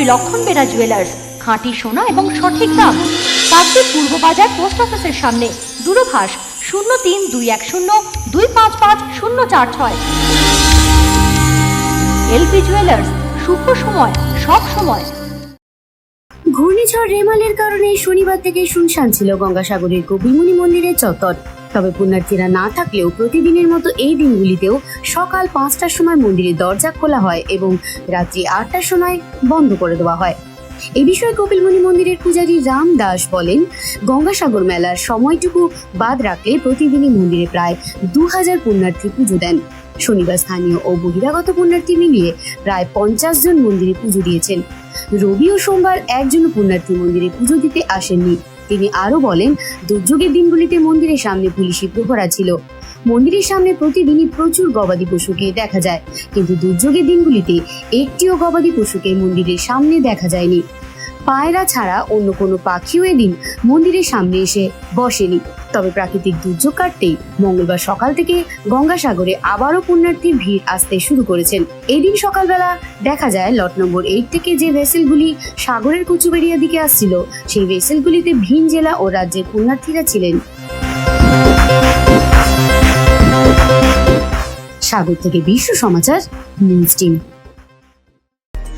শ্রী লক্ষণ বেরা জুয়েলার্স খাঁটি সোনা এবং সঠিক দাম। কাকদ্বীপ পূর্ব বাজার পোস্ট অফিসের সামনে, দূরভাষ শূন্য তিন দুই এক শূন্য দুই পাঁচ পাঁচ শূন্য চার ছয়। এলপি জুয়েলার্স শুভ সময়, সব সময়। ঘূর্ণিঝড় রেমালের কারণে শনিবার থেকে শুনশান ছিল গঙ্গাসাগরের কবিমুনি মন্দিরের চত্বর। তবে পুণ্যার্থীরা না থাকলেও প্রতিদিনের মতো এই দিনগুলিতেও সকাল পাঁচটার সময় মন্দিরের দরজা খোলা হয় এবং রাত্রি আটটার সময় বন্ধ করে দেওয়া হয়। এ বিষয়ে কপিলমুনি মন্দিরের পূজারী রাম দাস বলেন, গঙ্গাসাগর মেলার সময়টুকু বাদ রাখলে প্রতিদিনই মন্দিরে প্রায় দু হাজার পুণ্যার্থী পুজো দেন। শনিবার স্থানীয় ও বহিরাগত পুণ্যার্থী মিলিয়ে প্রায় পঞ্চাশ জন মন্দিরে পুজো দিয়েছেন। রবি ও সোমবার একজন পুণ্যার্থী মন্দিরে পুজো দিতে আসেননি। তিনি আরও বলেন, দুর্যোগের দিনগুলিতে মন্দিরের সামনে পুলিশি প্রহরা ছিল। মন্দিরের সামনে প্রতিদিনই প্রচুর গবাদি পশুকে দেখা যায়। কিন্তু দুর্যোগের দিনগুলিতে একটিও গবাদি পশুকে মন্দিরের সামনে দেখা যায়নি। পায়রা ছাড়া অন্য কোনো পাখিও এদিন মন্দিরের সামনে এসে বসেনি। তবে প্রাকৃতিক দুর্যোগ কাটতেই মঙ্গলবার সকাল থেকে গঙ্গাসাগরে আবারও পুণ্যার্থীর ভিড় আসতে শুরু করেছেন। এদিন সকালবেলা দেখা যায়, লট নম্বর এইট থেকে যে ভেসেলগুলি সাগরের কুচুবেড়িয়া দিকে আসছিল, সেই ভেসেলগুলিতে ভিন জেলা ও রাজ্যের পুণ্যার্থীরা ছিলেন। সাগর থেকে Biswa Samachar, news team.